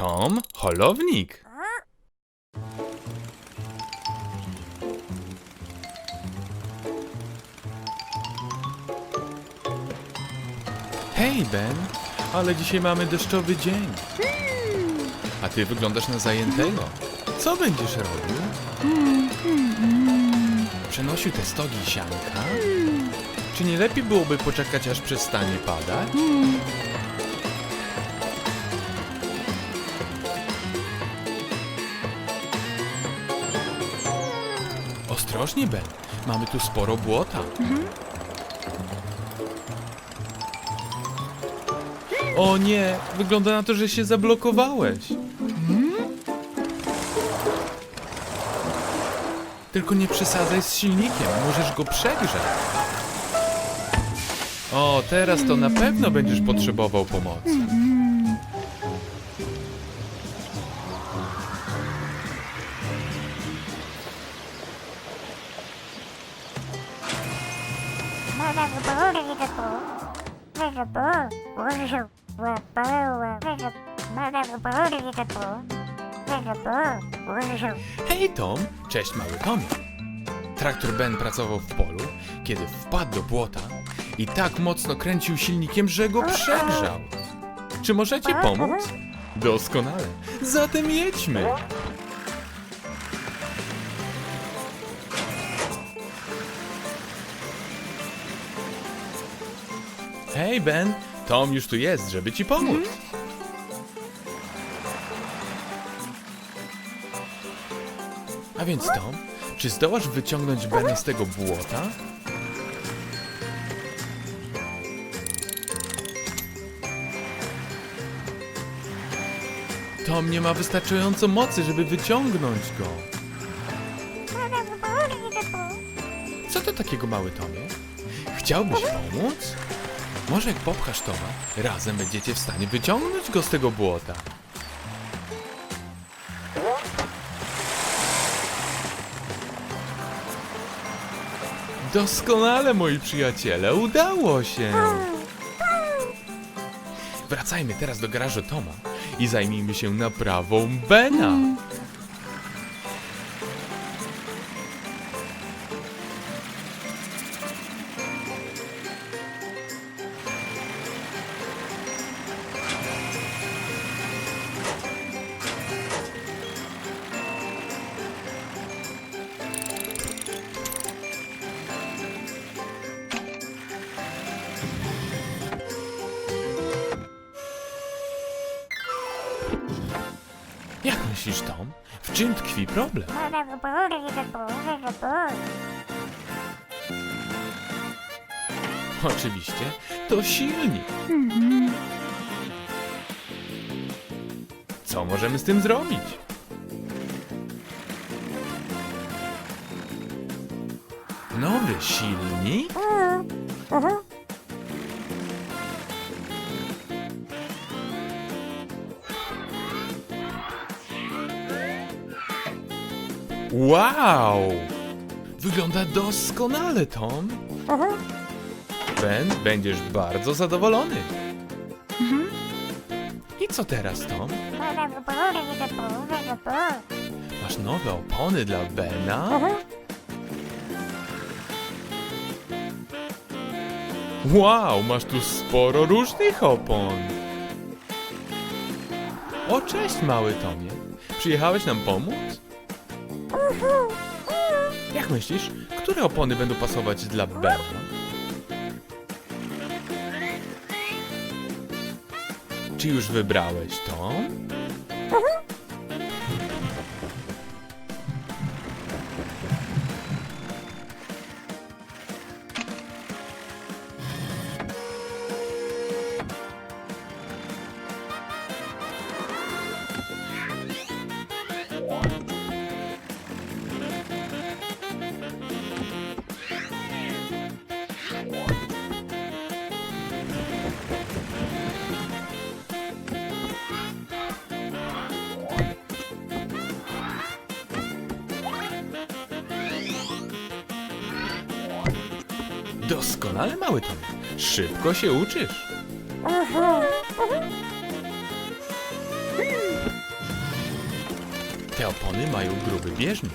Tom, holownik. Hej, Ben, ale dzisiaj mamy deszczowy dzień. A ty wyglądasz na zajętego. Co będziesz robił? Przenosił te stogi sianka? Czy nie lepiej byłoby poczekać, aż przestanie padać? Ostrożnie, Ben. Mamy tu sporo błota. O nie, wygląda na to, że się zablokowałeś. Tylko nie przesadzaj z silnikiem, możesz go przegrzać. O, teraz to na pewno będziesz potrzebował pomocy. Cześć mały Tomie. Traktor Ben pracował w polu, kiedy wpadł do błota i tak mocno kręcił silnikiem, że go przegrzał. Czy możecie pomóc? Doskonale. Zatem jedźmy. Hej Ben, Tom już tu jest, żeby ci pomóc. Więc Tom, czy zdołasz wyciągnąć Bena z tego błota? Tom nie ma wystarczająco mocy, żeby wyciągnąć go. Co to takiego, mały Tomie? Chciałbyś pomóc? Może jak popchasz Toma, razem będziecie w stanie wyciągnąć go z tego błota. Doskonale, moi przyjaciele, udało się! Wracajmy teraz do garażu Toma i zajmijmy się naprawą Bena. Myślisz, Tom? W czym tkwi problem? Oczywiście, to silnik. Co możemy z tym zrobić? Nowy silnik? Wow! Wygląda doskonale, Tom. Ben, będziesz bardzo zadowolony. I co teraz, Tom? Masz nowe opony dla Bena? Wow, masz tu sporo różnych opon. O, cześć, mały Tomie. Przyjechałeś nam pomóc? Jak myślisz, które opony będą pasować dla Bena? Czy już wybrałeś to? Doskonale, mały Tom. Szybko się uczysz. Te opony mają gruby bieżnik.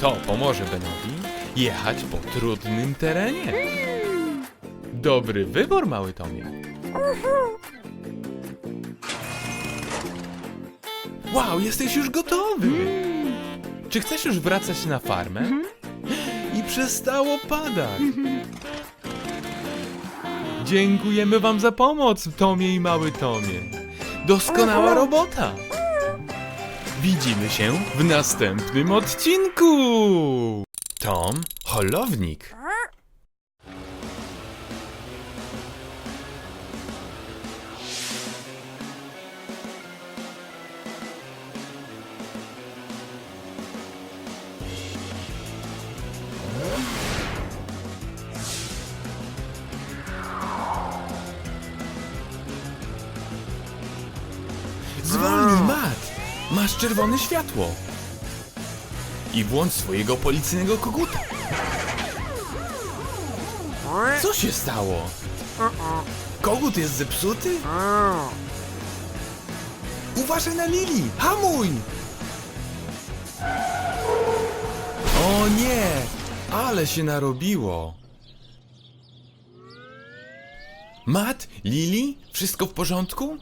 To pomoże Benowi jechać po trudnym terenie. Dobry wybór, mały Tomie. Wow, jesteś już gotowy! Czy chcesz już wracać na farmę? I przestało padać. Dziękujemy wam za pomoc, Tomie i mały Tomie. Doskonała robota! Widzimy się w następnym odcinku! Tom, holownik. Czerwone światło. I włącz swojego policyjnego koguta. Co się stało? Kogut jest zepsuty? Uważaj na Lili! Hamuj! O nie! Ale się narobiło! Matt, Lili, wszystko w porządku?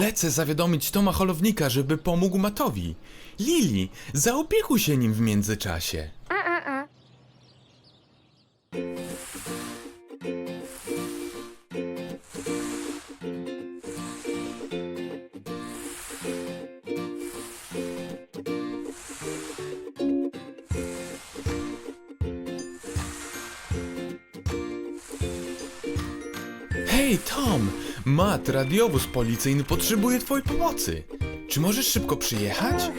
Lecę zawiadomić Toma Holownika, żeby pomógł Matowi. Lili, zaopiekuj się nim w międzyczasie. Hej, Tom! Matt, radiowóz policyjny potrzebuje twojej pomocy. Czy możesz szybko przyjechać?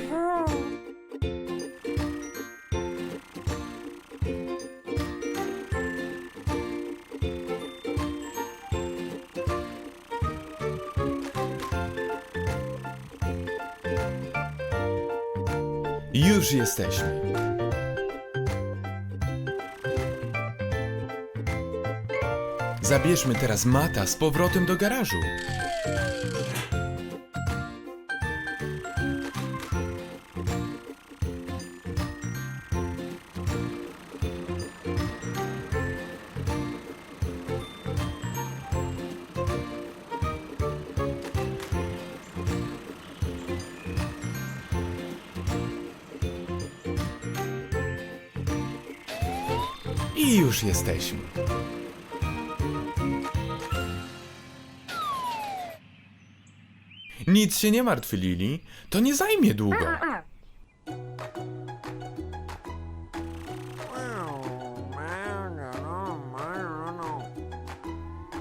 Już jesteśmy. Zabierzmy teraz Mata z powrotem do garażu. I już jesteśmy. Nic się nie martw, Lili. To nie zajmie długo.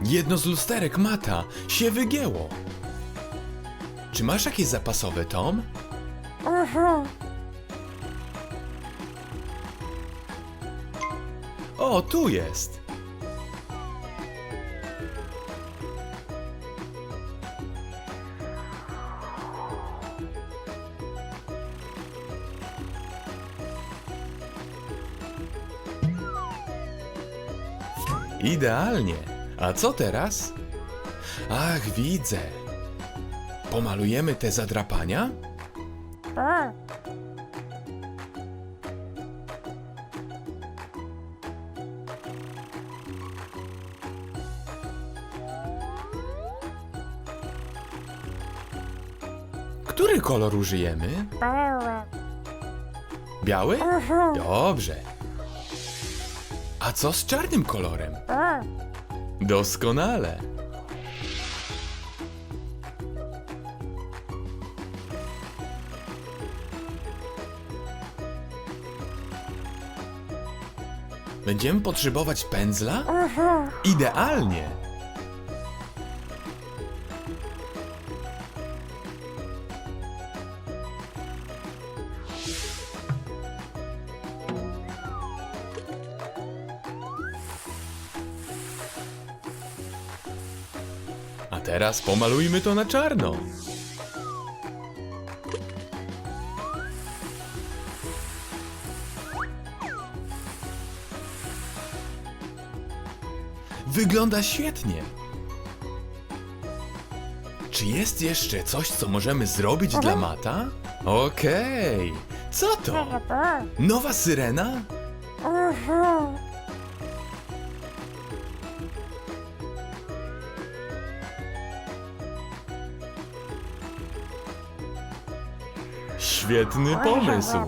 Jedno z lusterek Mata się wygięło. Czy masz jakieś zapasowe, Tom? O, tu jest. Idealnie. A co teraz? Ach, widzę. Pomalujemy te zadrapania? Który kolor użyjemy? Biały? Dobrze. A co z czarnym kolorem? Doskonale. Będziemy potrzebować pędzla? Idealnie. A teraz pomalujmy to na czarno. Wygląda świetnie. Czy jest jeszcze coś, co możemy zrobić dla Mata? Okej. Co to? Nowa syrena? Świetny pomysł.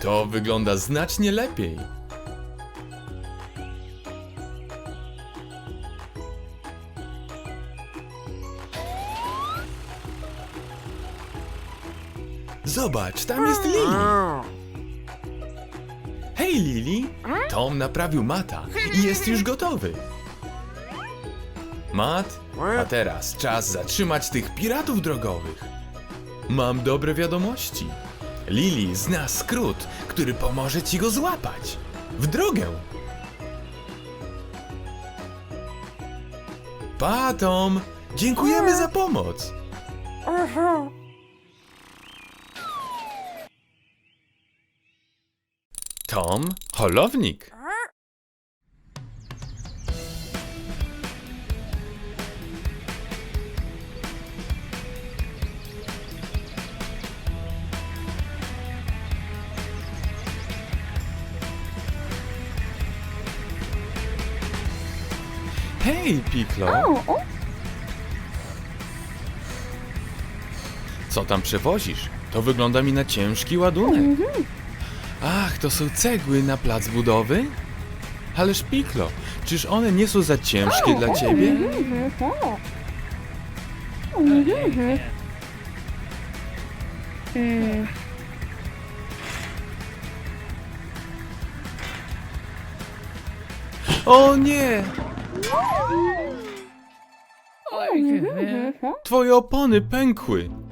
To wygląda znacznie lepiej. Zobacz, tam jest Lili. Tom naprawił Mata i jest już gotowy. Mat, a teraz czas zatrzymać tych piratów drogowych. Mam dobre wiadomości. Lili zna skrót, który pomoże ci go złapać. W drogę! Pa, Tom! Dziękujemy za pomoc! Tom, holownik. Hej, Piklo! Co tam przewozisz? To wygląda mi na ciężki ładunek. Ach, to są cegły na plac budowy? Ależ Piklo, czyż one nie są za ciężkie dla ciebie? O nie! Twoje opony pękły.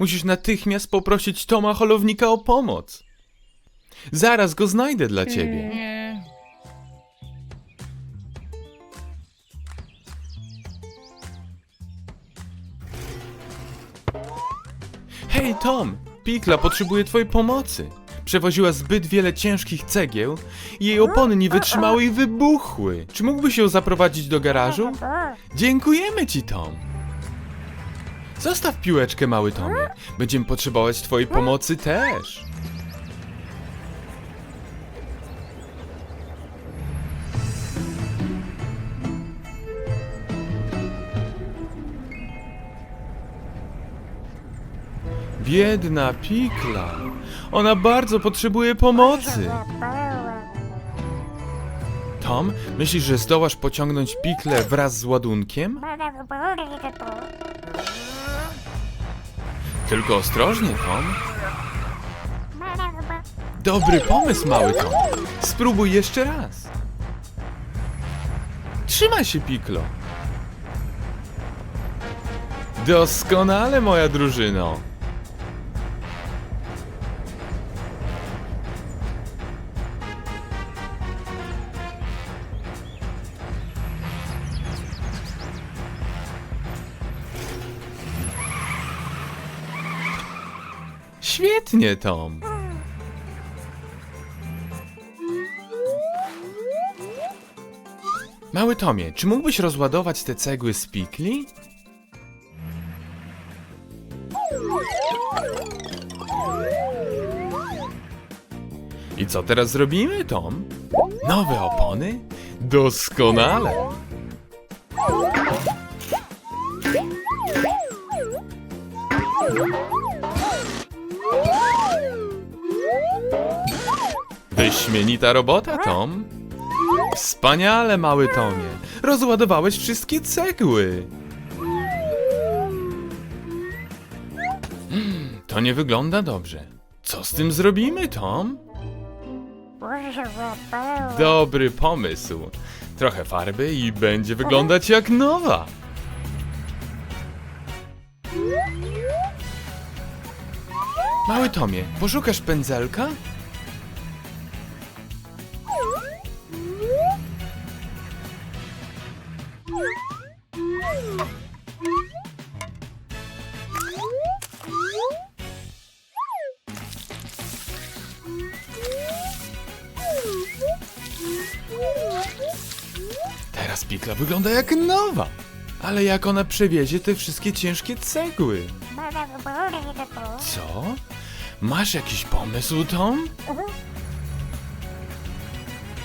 Musisz natychmiast poprosić Toma Holownika o pomoc. Zaraz go znajdę dla ciebie. Hej Tom, Pikla potrzebuje twojej pomocy. Przewoziła zbyt wiele ciężkich cegieł i jej opony nie wytrzymały i wybuchły. Czy mógłbyś ją zaprowadzić do garażu? Dziękujemy ci, Tom. Zostaw piłeczkę, mały Tomie. Będziemy potrzebować twojej pomocy też. Biedna Pikla. Ona bardzo potrzebuje pomocy. Tom, myślisz, że zdołasz pociągnąć Piklę wraz z ładunkiem? Tylko ostrożnie, Tom. Dobry pomysł, mały Tom. Spróbuj jeszcze raz. Trzymaj się, Piklo. Doskonale, moja drużyno. Świetnie, Tom. Mały Tomie, czy mógłbyś rozładować te cegły z pikli? I co teraz zrobimy, Tom? Nowe opony? Doskonale! Wyśmienita robota, Tom. Wspaniale, mały Tomie. Rozładowałeś wszystkie cegły. To nie wygląda dobrze. Co z tym zrobimy, Tom? Dobry pomysł. Trochę farby i będzie wyglądać jak nowa. Mały Tomie, poszukasz pędzelka? Teraz pikla wygląda jak nowa. Ale jak ona przewiezie te wszystkie ciężkie cegły? Co? Masz jakiś pomysł, Tom?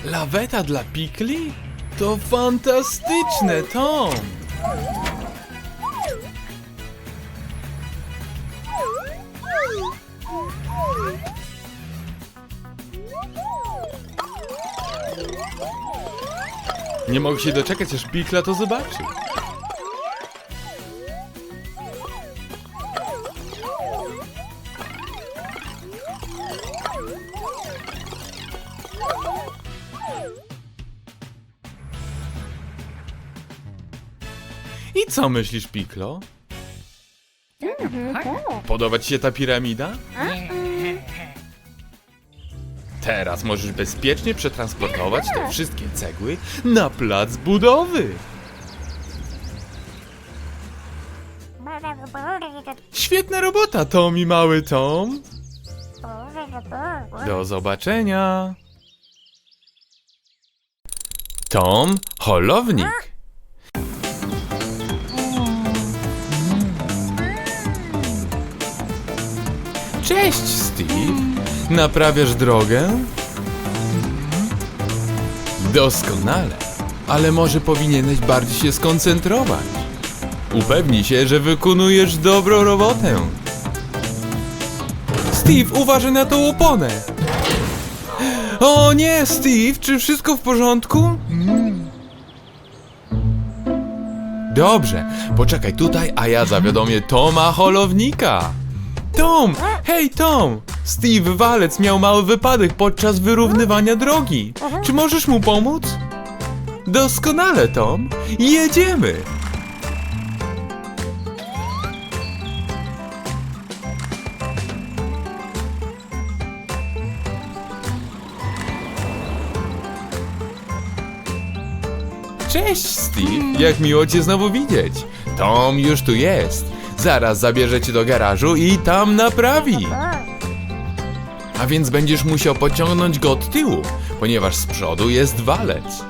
Laweta dla pikli? To fantastyczne, Tom! Nie mogę się doczekać, aż pikla to zobaczy. I co myślisz, Piklo? Podoba ci się ta piramida? Teraz możesz bezpiecznie przetransportować te wszystkie cegły na plac budowy. Świetna robota, Tom i mały Tom. Do zobaczenia. Tom, holownik. Cześć, Steve. Naprawiasz drogę? Doskonale. Ale może powinieneś bardziej się skoncentrować. Upewnij się, że wykonujesz dobrą robotę. Steve, uważaj na tą oponę. O nie, Steve, czy wszystko w porządku? Dobrze, poczekaj tutaj, a ja zawiadomię Toma Holownika. Tom! Hej, Tom! Steve Walec miał mały wypadek podczas wyrównywania drogi. Czy możesz mu pomóc? Doskonale, Tom. Jedziemy! Cześć, Steve! Jak miło cię znowu widzieć. Tom już tu jest. Zaraz zabierze cię do garażu i tam naprawi. A więc będziesz musiał pociągnąć go od tyłu, ponieważ z przodu jest walec.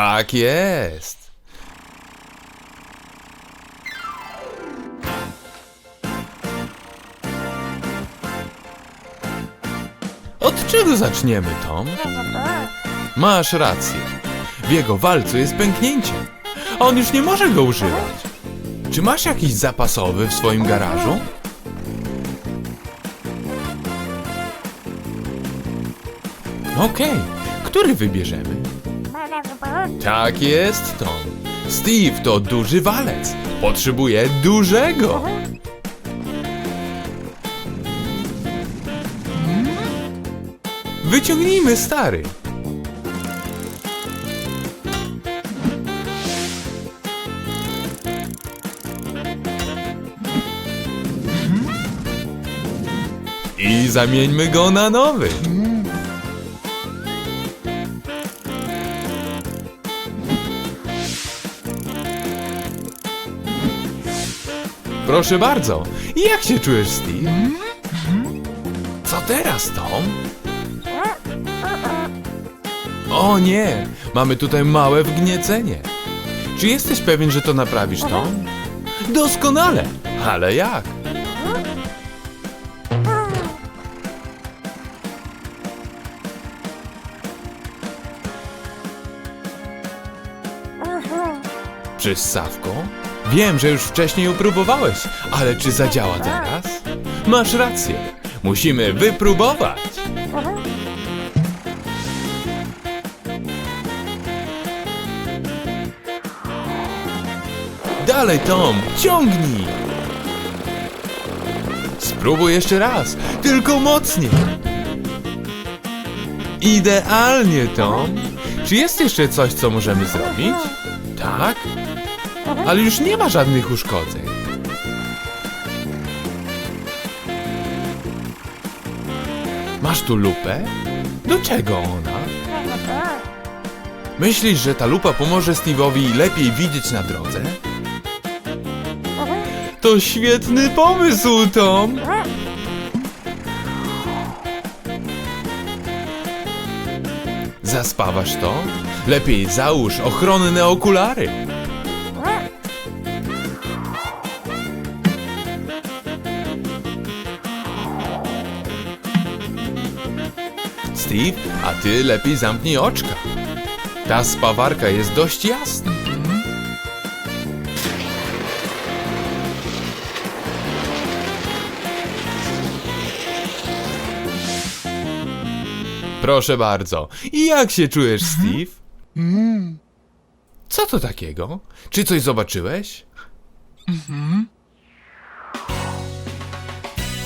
Tak jest. Od czego zaczniemy, Tom? Masz rację. W jego walcu jest pęknięcie. a On już nie może go używać. Czy masz jakiś zapasowy w swoim garażu? Okej, który wybierzemy? Tak jest, Tom. Steve to duży walec. Potrzebuje dużego. Wyciągnijmy stary. I zamieńmy go na nowy. Proszę bardzo. Jak się czujesz, Steve? Co teraz, Tom? O nie, mamy tutaj małe wgniecenie. Czy jesteś pewien, że to naprawisz, Tom? Doskonale, ale jak? Przyssawką? Wiem, że już wcześniej ją próbowałeś, ale czy zadziała teraz? Masz rację. Musimy wypróbować. Dalej, Tom, ciągnij. Spróbuj jeszcze raz, tylko mocniej. Idealnie, Tom. Czy jest jeszcze coś, co możemy zrobić? Tak? Ale już nie ma żadnych uszkodzeń. Masz tu lupę? Do czego ona? Myślisz, że ta lupa pomoże Steve'owi lepiej widzieć na drodze? To świetny pomysł, Tom! Zaspawasz to? Lepiej załóż ochronne okulary. Steve, a ty lepiej zamknij oczka. Ta spawarka jest dość jasna. Proszę bardzo. I jak się czujesz, Steve? Co to takiego? Czy coś zobaczyłeś?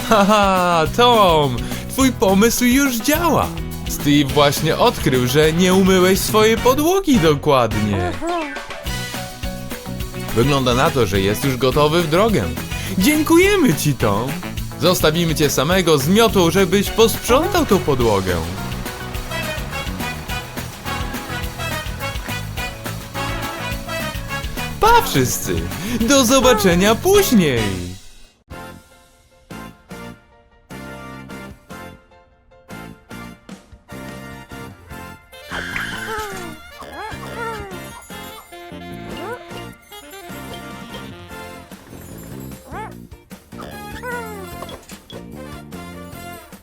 Haha, Tom! Twój pomysł już działa! Steve właśnie odkrył, że nie umyłeś swojej podłogi dokładnie. Wygląda na to, że jest już gotowy w drogę. Dziękujemy ci, Tom! Zostawimy cię samego z miotą, żebyś posprzątał tą podłogę. Pa wszyscy! Do zobaczenia później!